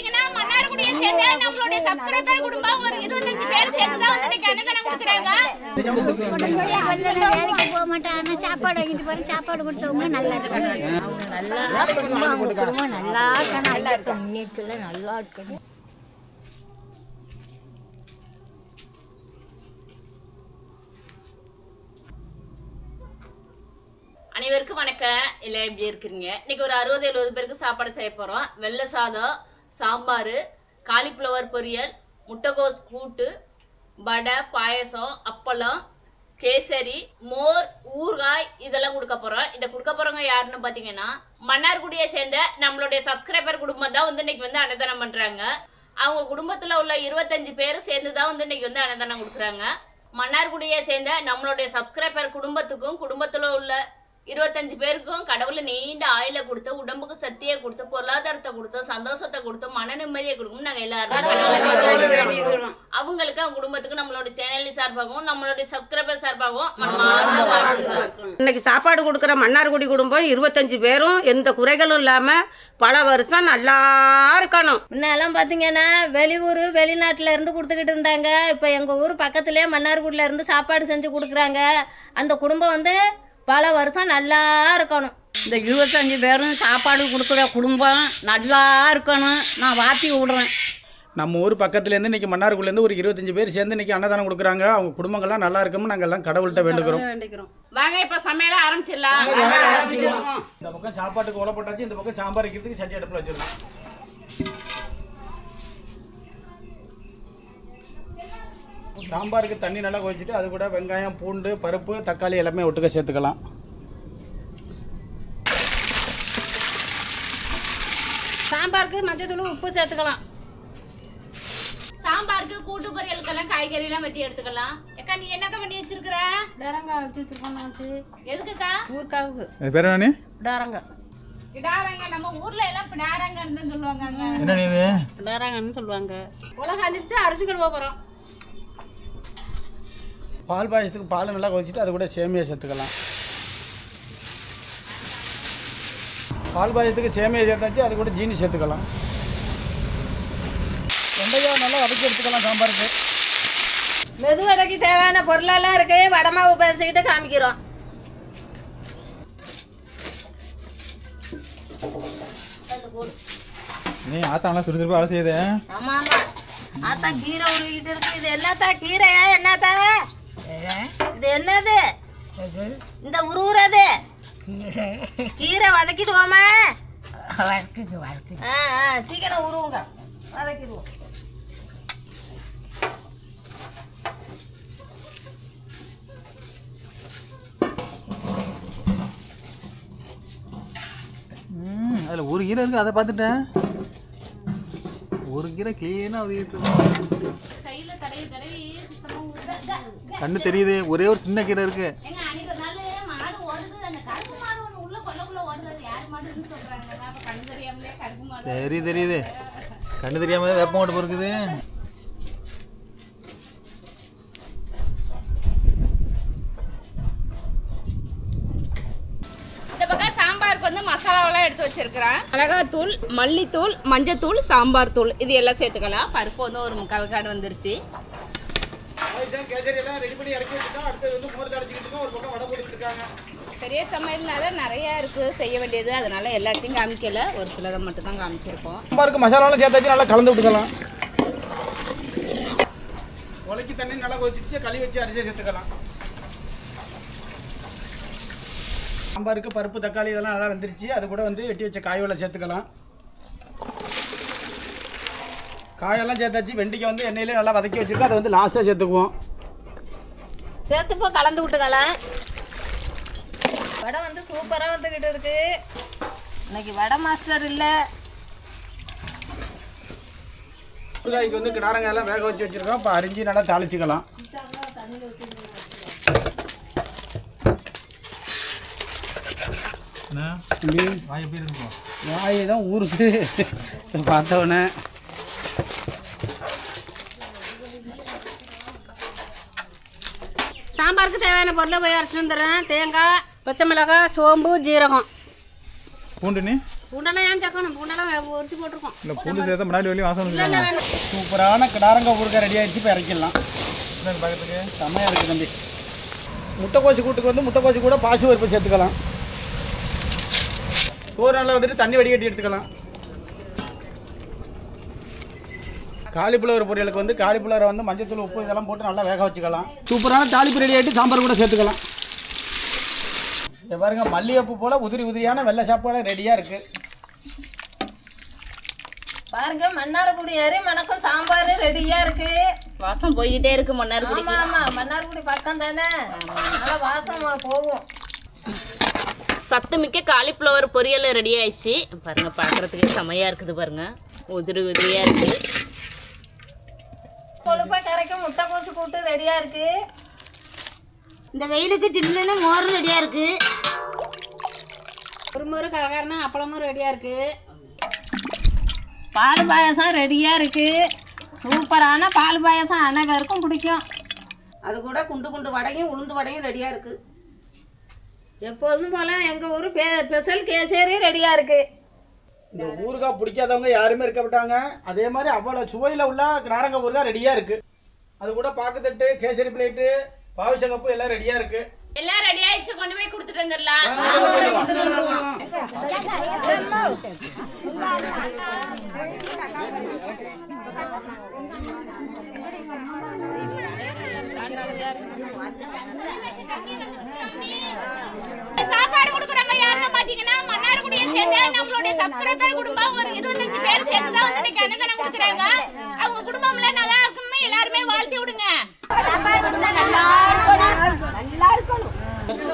பாத்தீங்கன்னா மன்னார்குடியை சேர்ந்த நம்மளுடைய சப்ஸ்கிரைபர் குடும்பம் ஒரு இருபத்தஞ்சு பேர் சேர்ந்து தான் வந்து இன்னைக்கு அன்னதானம் கொடுக்குறாங்க. வேலைக்கு போக சாப்பாடு வாங்கிட்டு சாப்பாடு கொடுத்தவங்க நல்லா இருக்காங்க நல்லா குடும்பம் அவங்க குடும்பம் நல்லா நல்லா முன்னேற்றத்தில் நல்லா இருக்கணும் அனைவருக்கும் வணக்கம். எல்லாம் எப்படி இருக்கிறீங்க? இன்னைக்கு ஒரு அறுபது எழுபது பேருக்கு சாப்பாடு செய்ய போகிறோம் வெள்ளை சாதம் சாம்பார் காலிஃப்ளவர் பொரியல் முட்டைகோஸ் கூட்டு வடை பாயசம் அப்பளம் கேசரி மோர் ஊறுகாய் இதெல்லாம் கொடுக்க போகிறோம் இதை கொடுக்க போகிறவங்க யாருன்னு பார்த்தீங்கன்னா மன்னார்குடியை சேர்ந்த நம்மளுடைய சப்ஸ்கிரைபர் குடும்பம் தான் வந்து இன்னைக்கு வந்து அன்னதானம் பண்ணுறாங்க அவங்க குடும்பத்தில் உள்ள இருபத்தஞ்சு பேர் சேர்ந்து தான் வந்து இன்னைக்கு வந்து அன்னதானம் கொடுக்குறாங்க. மன்னார்குடியை சேர்ந்த நம்மளுடைய சப்ஸ்கிரைபர் குடும்பத்துக்கும் குடும்பத்தில் உள்ள இருபத்தஞ்சு பேருக்கும் கடவுளை நீண்ட ஆயில கொடுத்து உடம்புக்கு சக்தியை கொடுத்து பொருளாதாரத்தை கொடுத்து சந்தோஷத்தை கொடுத்து மன நிம்மதியை கொடுக்கும் நாங்க எல்லாரும். அவங்களுக்கு அவங்க குடும்பத்துக்கு நம்மளோட சேனல் சார்பாகவும் நம்மளுடைய சப்ஸ்கிரைபர் சார்பாகவும் மனமார்ந்த வாழ்த்துக்கள். இன்னைக்கு சாப்பாடு கொடுக்குற மன்னார்குடி குடும்பம் இருபத்தஞ்சு பேரும் எந்த குறைகளும் இல்லாமல் பல வருஷம் நல்லா இருக்கணும். முன்னெல்லாம் பார்த்தீங்கன்னா வெளியூர் வெளிநாட்டில் இருந்து கொடுத்துக்கிட்டு இருந்தாங்க. இப்போ எங்கள் ஊர் பக்கத்துலேயே மன்னார்குடியில் இருந்து சாப்பாடு செஞ்சு கொடுக்குறாங்க. அந்த குடும்பம் வந்து பல வருஷம் நல்லா இருக்கணும். இந்த இருபத்தஞ்சு பேரும் சாப்பாடு கொடுக்குற குடும்பம் நல்லா இருக்கணும். நான் வாத்தி விடுறேன். நம்ம ஊர் பக்கத்துலேருந்து இன்றைக்கி மன்னார்குடிலேருந்து ஒரு இருபத்தஞ்சு பேர் சேர்ந்து இன்றைக்கி அன்னதானம் கொடுக்குறாங்க. அவங்க குடும்பங்கள்லாம் நல்லா இருக்கும்னு நாங்கள் எல்லாம் கடவுள்கிட்ட வேண்டுக்கிறோம் வாங்க இப்ப சமையல ஆரம்பிச்சிடலாம். இந்த பக்கம் சாப்பாட்டுக்கு உலை போட்டாச்சு இந்த பக்கம் சாம்பார் வைக்கிறதுக்கு சட்டி அடுப்பில் வச்சிடலாம். சாம்பாருக்கு தண்ணி நல்லா கொதிச்சுட்டு அது கூட வெங்காயம் பூண்டு பருப்பு தக்காளி எல்லாமே ஒட்டுக்க சேர்த்துக்கலாம். சாம்பாருக்கு மஞ்சத்தூள் உப்பு சேர்த்துக்கலாம். சாம்பாருக்கு கூட்டு பொரியலுக்கெல்லாம் காய்கறி எல்லாம் வெட்டி எடுத்துக்கலாம். அக்கா நீ என்னக்கா பண்ணி வச்சிருக்கிற? டரங்காய் வச்சு வச்சுருக்கோம் வச்சு. எதுக்குக்கா? ஊருக்காவுக்கு பேர் என்ன டரங்க கிடாரங்க நம்ம ஊர்ல எல்லாம் பிடாரங்கன்னு தான் சொல்லுவாங்க. என்ன இது? டரங்கன்னு சொல்லுவாங்க. உலகம் அஞ்சிருச்சு அரிசி கழுவ போகிறோம் பால் பாயசத்துக்கு பால் நல்லா கொதிச்சுட்டு அது கூட சேமியா சேர்த்துக்கலாம். பால் பாயசத்துக்கு சேமியா சேர்த்தாச்சு அது கூட ஜீனி சேர்த்துக்கலாம். வெண்டைக்காய் நல்லா வதக்கி எடுத்துக்கலாம் சாம்பாருக்கு. மெதுவடைக்கு தேவையான பொருளெல்லாம் இருக்கு. வடமாவு பேசிக்கிட்டு காமிக்கிறோம். நீ ஆத்தாங்களா சுறுசுறுப்பாக வேலை செய்யுது. ஆமா ஆமா. ஆத்தா கீரை உருவிக்கிட்டு இருக்கு. இது என்னத்தா கீரையா என்னத்தா? இது என்னது? இந்த உருவுறது? கீரை. வதக்கிடுவோமா? வழக்குக்கு வழக்கு ஆ ஆ சீக்கிரம் உருவுங்க. வதக்கிடுவோம். ம் அதில் ஒரு கீரை இருக்குது அதை பார்த்துட்டேன். ஒரு கீரை க்ளீனாக வீட்டு கையில தடவி தடவி சுத்தமா ஊறுது. இந்தா, இந்தா. கண்ணு தெரியுது. ஒரே ஒரு சின்ன கீரை மாடு தெரியுது தெரியுது. கண்ணு தெரியாமல் வேப்பம் ஓட்டு பொறுக்குது. சாம்பாருக்கு வந்து மசாலாவெல்லாம் எடுத்து வச்சிருக்கிறேன். மிளகாத்தூள் மல்லித்தூள் மஞ்சத்தூள் சாம்பார் தூள். இது எல்லாம் சேர்த்துக்கலாம். பருப்பு வந்து ஒரு முக்கால் விக்காடு வந்துருச்சு. கேசரி எல்லாம் ரெடி பண்ணி இறக்கி வச்சுட்டோம் அடுத்தது வந்து மோர் தடைச்சிக்கிட்டு ஒரு பக்கம் வடை போட்டுட்டு இருக்காங்க. பெரிய சமையல்னால நிறைய இருக்குது செய்ய வேண்டியது. அதனால எல்லாத்தையும் காமிக்கல. ஒரு சிலதை மட்டும் தான் காமிச்சிருக்கோம். சாம்பாருக்கு மசாலாலாம் சேர்த்தாச்சு நல்லா கலந்து விட்டுக்கலாம். உலக்கி தண்ணி நல்லா கொதிச்சிட்டு களி வச்சு அரிசியை சேர்த்துக்கலாம். சாம்பாருக்கு பருப்பு தக்காளி இதெல்லாம் நல்லா வந்துருச்சு. அது கூட வந்து வெட்டி வச்ச காய் வெள்ளை சேர்த்துக்கலாம். காயெல்லாம் சேர்த்தாச்சு வெண்டிக்காய் வந்து எண்ணெயிலே நல்லா வதக்கி வச்சிருக்கோம். அதை வந்து லாஸ்ட்டாக சேர்த்துக்குவோம். சேர்த்துப்போ கலந்து விட்டுக்கலாம் வடை வந்து சூப்பராக வந்துக்கிட்டு இருக்கு. இன்னைக்கு வடை மாஸ்டர் இல்லை. ஊறுகாய்க்கு வந்து கிடாரங்க எல்லாம் வேக வச்சு வச்சிருக்கோம். இப்போ அரிஞ்சு நல்லா தாளிச்சுக்கலாம். என்ன? இப்படி வாய் எப்படி இருக்கும்? வாய் தான் ஊருக்கு பார்த்தவொடனே சாம்பாருக்கு தேவையான பொருளை போய் அரைச்சிட்டு வந்துடுறேன். தேங்காய் பச்சை மிளகாய் சோம்பு ஜீரகம். பூண்டுன்னு பூண்டெல்லாம் ஏன் சேர்க்கணும்? பூண்டெல்லாம் உரிச்சு போட்டிருக்கோம். இல்லை பூண்டு சேர்த்தா முன்னாடி வெளியே வாசம் வந்துருக்காங்க சூப்பரான கிடாரங்காய் ஊறுகாய் ரெடி ஆயிடுச்சு இப்போ இறக்கிடலாம். பக்கத்துக்கு செம்மையாக இருக்குது தம்பி. முட்டைக்கோசு கூட்டுக்கு வந்து முட்டைக்கோசு கூட பாசி பருப்பு சேர்த்துக்கலாம். சோறு நல்லா வந்துட்டு தண்ணி வடிகட்டி எடுத்துக்கலாம். காலிஃப்ளவர் பொரியலுக்கு வந்து காலிஃப்ளவரை வந்து மஞ்சத்தூள் உப்பு இதெல்லாம் போட்டு நல்லா வேக வச்சுக்கலாம். சூப்பரான தாளிப்பு ரெடி ஆகிட்டு சாம்பார் கூட சேர்த்துக்கலாம். இங்க பாருங்க மல்லிகைப்பூ போல் உதிரி உதிரியான வெள்ளை சாப்பாடு ரெடியாக இருக்குது பாருங்க மன்னார்குடி ஏறி மணக்கம் சாம்பார் ரெடியா இருக்கு. வாசம் போய்கிட்டே இருக்கு மன்னார்குடி ஆமா ஆமா மன்னார்குடி பக்கம் தானே. நல்லா வாசமா போகும். சத்துமிக்க காலிஃப்ளவர் பொரியல் ரெடி ஆயிடுச்சு. பாருங்க பார்க்கறதுக்கே செமையா இருக்குது பாருங்க. உதிரி உதிரியா இருக்கு. கொழுப்பை கரைக்க முட்டை கோச்சு கூட்டு ரெடியா இருக்கு. இந்த வெயிலுக்கு சில்லுன்னு மோரும் ரெடியாக இருக்குது ஒரு முறை கரகரனா அப்பளமும் ரெடியாக இருக்குது பால் பாயாசம் ரெடியா இருக்கு. சூப்பரான பால் பாயாசம் அனைவருக்கும் பிடிக்கும். அது கூட குண்டு குண்டு வடையும் உளுந்து வடையும் ரெடியாக இருக்குது எப்பொழுதும் போல எங்க ஊர் ஸ்பெஷல் கேசரி ரெடியா இருக்கு. இந்த ஊறுகாய் பிடிக்காதவங்க யாருமே இருக்க விட்டாங்க அதே மாதிரி அவ்வளோ சுவையில் உள்ள கிடாரங்க ஊறுகாய் ரெடியாக இருக்குது அது கூட பாக்கு தட்டு கேசரி பிளேட்டு பாவிச கப்பு எல்லாம் ரெடியாக இருக்குது எல்லாம் ரெடி ஆயிடுச்சு கொண்டு போய் கொடுத்துட்டு வந்துடலாம் சாப்பாடு கொடுக்குறாங்க யாருன்னு பாத்தீங்கன்னா மன்னார்குடியை சேர்ந்த நம்மளுடைய சப்ஸ்கிரைபர் குடும்பம் ஒரு இருபத்தஞ்சு பேர் சேர்த்து தான் வந்து இன்னைக்கு அன்னதானம் கொடுக்குறாங்க. அவங்க குடும்பம்ல நல்லா இருக்கணும்னு எல்லாருமே வாழ்த்தி விடுங்க.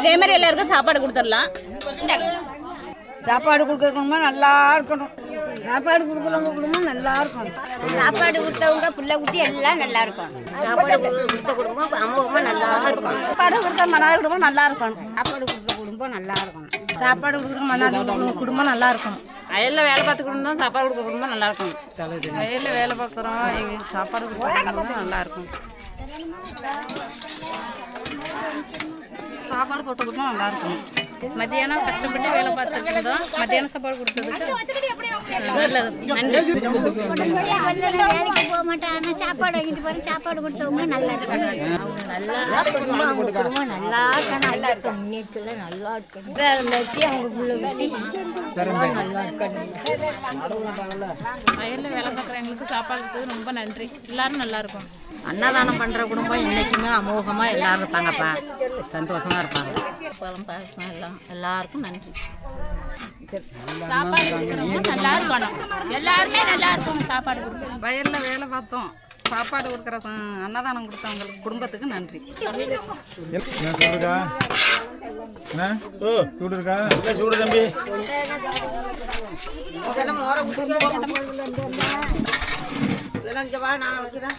இதே மாதிரி எல்லாருக்கும் சாப்பாடு கொடுத்துடலாம். சாப்பாடு கொடுக்குற குடும்பம் நல்லா இருக்கணும். சாப்பாடு கொடுக்குறவங்க குடும்பம் நல்லா இருக்கணும். சாப்பாடு கொடுத்தவங்க பிள்ளை குட்டி எல்லாம் நல்லா இருக்கும் சாப்பாடு கொடுத்த குடும்பம் அமோகமாக நல்லா இருக்கும் சாப்பாடு கொடுத்த மன்னார் குடும்பம் நல்லா இருக்கணும். சாப்பாடு கொடுத்த குடும்பம் நல்லா இருக்கணும். சாப்பாடு கொடுக்குற மன்னார் குடும்பம் நல்லா இருக்கும். வயல்ல வேலை பார்த்துக்கணும் தான் சாப்பாடு கொடுக்குற குடும்பம் நல்லா இருக்கும். வயல்ல வேலை பார்க்குறோம் எங்களுக்கு சாப்பாடு கொடுக்குற குடும்பம் நல்லா இருக்கும். சாப்பாடு போட்ட குடும்பம் நல்லா இருக்கும். மத்தியானம் கஷ்டப்பட்டு வேலை பார்த்துட்டு இருந்தோம். மத்தியானம் சாப்பாடு கொடுத்ததுக்கு. நல்லது வேலைக்கு போக ஆனால் சாப்பாடு வாங்கிட்டு போகிறேன் சாப்பாடு கொடுத்தவங்க நல்லா இருக்கணும் நல்லா குடும்பம் நல்லா இருக்கணும் நல்லா முன்னேற்றத்துல நல்லா வச்சு அவங்க புள்ள எல்லாம் நல்லா இருக்கணும் வயல்ல வேலை பார்க்குற எங்களுக்கு சாப்பாடு கொடுத்தது ரொம்ப நன்றி. எல்லாரும் நல்லா இருக்கும். அன்னதானம் பண்ணுற குடும்பம் என்றைக்குமே அமோகமாக எல்லாரும் இருப்பாங்கப்பா. சந்தோஷமாக இருப்பாங்க. பழம் பாயசம் எல்லாம் எல்லாருக்கும் நன்றி. சாப்பாடு கொடுக்குறவங்க நல்லா இருக்கணும். எல்லாருமே நல்லா இருக்கணும் சாப்பாடு கொடுக்குறோம் வயலில் வேலை பார்த்தோம். சாப்பாடு கொடுக்குற அன்னதானம் கொடுத்தவங்களுக்கு குடும்பத்துக்கு நன்றி. சூடு இருக்கா? என்ன? ஓ. சூடு இருக்கா? நல்லா சூடு தம்பி? இதெல்லாம் இங்கே வா நான் வைக்கிறேன்.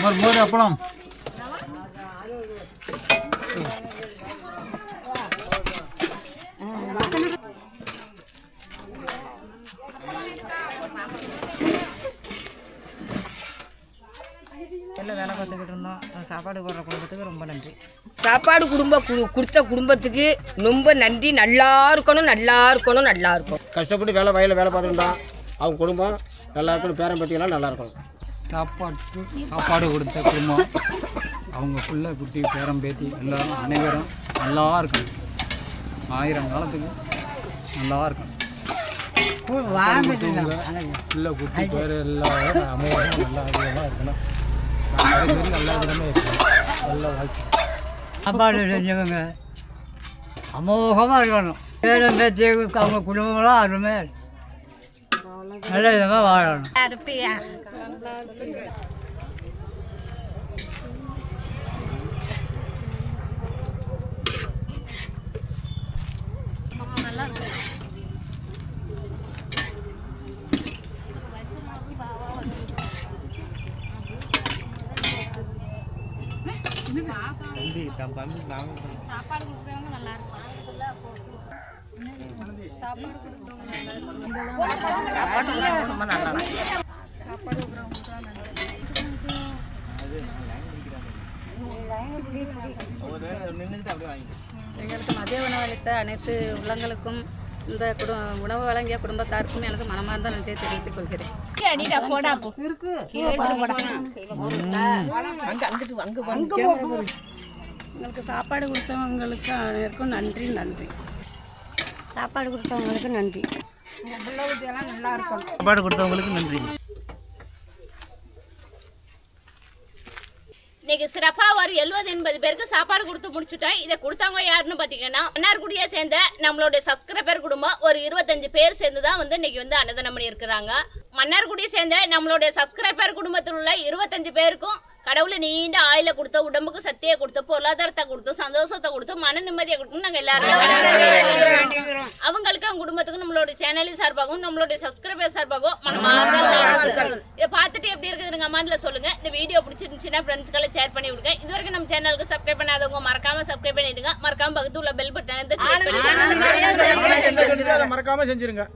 மோர் மோர் அப்பளம். வேலை பார்த்துக்கிட்டு இருந்தோம். சாப்பாடு போடுற குடும்பத்துக்கு ரொம்ப நன்றி. சாப்பாடு குடும்ப கு- கொடுத்த குடும்பத்துக்கு ரொம்ப நன்றி. நல்லா இருக்கணும் நல்லா இருக்கணும் நல்லா இருக்கும் கஷ்டப்பட்டு வேலை வயலில் வேலை பார்த்துருந்தோம் அவங்க குடும்பம் நல்லா இருக்கணும் பேரன் பற்றியெல்லாம் நல்லா இருக்கணும். சாப்பாட்டு சாப்பாடு கொடுத்த குடும்பம். அவங்க புள்ள குட்டி பேரம் பேத்தி எல்லாரும் அனைவரும் நல்லா இருக்கணும். ஆயிரம் காலத்துக்கு நல்லா இருக்கணும். புள்ள குட்டி பேர் எல்லாரும் அமோகமாக நல்லா அதிகமாக இருக்கணும். நல்லா நல்ல வாழ்க்கை சாப்பாடு செஞ்சவங்க அமோகமாக இருக்கணும். பேரம் பேச்சு அவங்க குடும்பம்லாம் அருமையாக நல்ல விதமாக வாழணும். சாப்பாடு கொடுக்குறவங்க நல்லா இருக்கும் சாப்பாடு கொடுக்குறவங்க நல்லா இருக்கும் ரொம்ப நல்லா எங்களுக்கு மதிய உணவு அளித்த அனைத்து உள்ளங்களுக்கும் இந்த குடு உணவு வழங்கிய குடும்பத்தாருக்கும் எனது மனமார்ந்த நன்றியை தெரிவித்துக் கொள்கிறேன். அடிடா போடா போ. எங்களுக்கு சாப்பாடு கொடுத்தவங்களுக்கு அனைவருக்கும் நன்றி நன்றி. சாப்பாடு கொடுத்தவங்களுக்கு நன்றி. நல்லா இருக்கும் சாப்பாடு கொடுத்தவங்களுக்கு நன்றி. இன்னைக்கு சிறப்பா ஒரு எழுபது எண்பது பேருக்கு சாப்பாடு கொடுத்து முடிச்சுட்டோம் இதை கொடுத்தவங்க யாருன்னு பார்த்தீங்கன்னா மன்னார்குடியை சேர்ந்த நம்மளுடைய சப்ஸ்கிரைபர் குடும்பம் ஒரு இருபத்தஞ்சு பேர் சேர்ந்து தான் வந்து இன்னைக்கு வந்து அன்னதானம் பண்ணியிருக்கிறாங்க. மன்னார்குடியை சேர்ந்த நம்மளுடைய சப்ஸ்கிரைபர் குடும்பத்தில் உள்ள இருபத்தஞ்சு பேருக்கும் கடவுளை நீண்ட ஆயில கொடுத்த உடம்புக்கு சக்தியை கொடுத்து பொருளாதாரத்தை கொடுத்து சந்தோஷத்தை கொடுத்து மன நிம்மதியை கொடுத்து நாங்கள் எல்லாரும் அவங்களுக்கு அவங்க குடும்பத்துக்கும் நம்மளுடைய சேனலின் சார்பாகவும் நம்மளுடைய சப்ஸ்கிரைபர் சார்பாகவும். இதை பார்த்துட்டு எப்படி இருக்குதுன்னு கமெண்ட்ல சொல்லுங்க இந்த வீடியோ பிடிச்சிருந்துச்சுன்னா ஃப்ரெண்ட்ஸ்களை ஷேர் பண்ணி விடுங்க இது வரைக்கும் நம்ம சேனலுக்கு சப்ஸ்கிரைப் பண்ணாதவங்க மறக்காம சப்ஸ்கிரைப் பண்ணிடுங்க மறக்காம பக்கத்துல உள்ள பெல் பட்டன் வந்து மறக்காம செஞ்சிருங்க